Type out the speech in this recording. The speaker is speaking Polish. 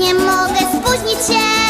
Nie mogę spóźnić się.